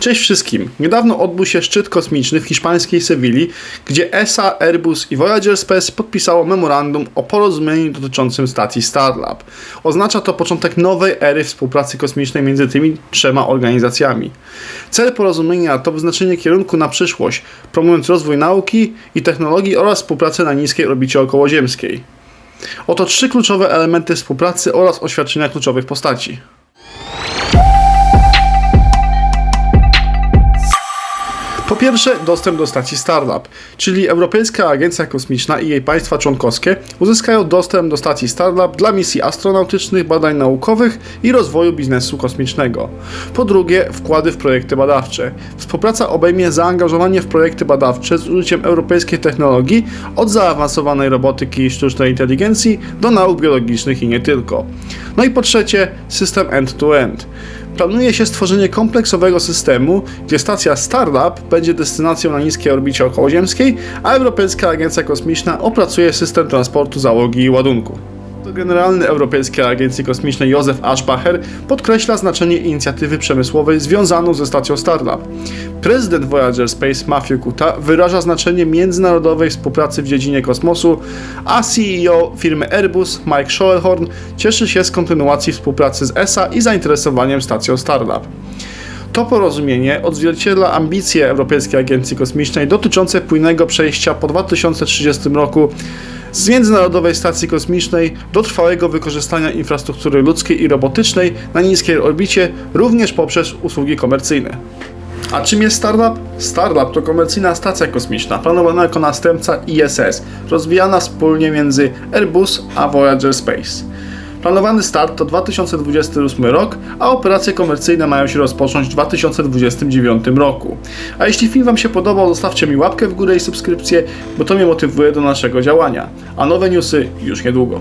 Cześć wszystkim. Niedawno odbył się szczyt kosmiczny w hiszpańskiej Sewilli, gdzie ESA, Airbus i Voyager Space podpisało memorandum o porozumieniu dotyczącym stacji Starlab. Oznacza to początek nowej ery współpracy kosmicznej między tymi trzema organizacjami. Cel porozumienia to wyznaczenie kierunku na przyszłość, promując rozwój nauki i technologii oraz współpracę na niskiej orbicie okołoziemskiej. Oto trzy kluczowe elementy współpracy oraz oświadczenia kluczowych postaci. Pierwsze, dostęp do stacji Starlab, czyli Europejska Agencja Kosmiczna i jej państwa członkowskie uzyskają dostęp do stacji Starlab dla misji astronautycznych, badań naukowych i rozwoju biznesu kosmicznego. Po drugie, wkłady w projekty badawcze. Współpraca obejmie zaangażowanie w projekty badawcze z użyciem europejskiej technologii od zaawansowanej robotyki i sztucznej inteligencji do nauk biologicznych i nie tylko. No i po trzecie, system end-to-end. Planuje się stworzenie kompleksowego systemu, gdzie stacja Starlab będzie destynacją na niskiej orbicie okołoziemskiej, a Europejska Agencja Kosmiczna opracuje system transportu załogi i ładunku. Generalny Europejskiej Agencji Kosmicznej Józef Aschbacher podkreśla znaczenie inicjatywy przemysłowej związaną ze stacją Starlab. Prezydent Voyager Space Matthew Kuta wyraża znaczenie międzynarodowej współpracy w dziedzinie kosmosu, a CEO firmy Airbus Mike Schoellhorn cieszy się z kontynuacji współpracy z ESA i zainteresowaniem stacją Starlab. To porozumienie odzwierciedla ambicje Europejskiej Agencji Kosmicznej dotyczące płynnego przejścia po 2030 roku z Międzynarodowej Stacji Kosmicznej do trwałego wykorzystania infrastruktury ludzkiej i robotycznej na niskiej orbicie, również poprzez usługi komercyjne. A czym jest Starlab? Starlab to komercyjna stacja kosmiczna, planowana jako następca ISS, rozwijana wspólnie między Airbus a Voyager Space. Planowany start to 2028 rok, a operacje komercyjne mają się rozpocząć w 2029 roku. A jeśli film Wam się podobał, zostawcie mi łapkę w górę i subskrypcję, bo to mnie motywuje do naszego działania. A nowe newsy już niedługo.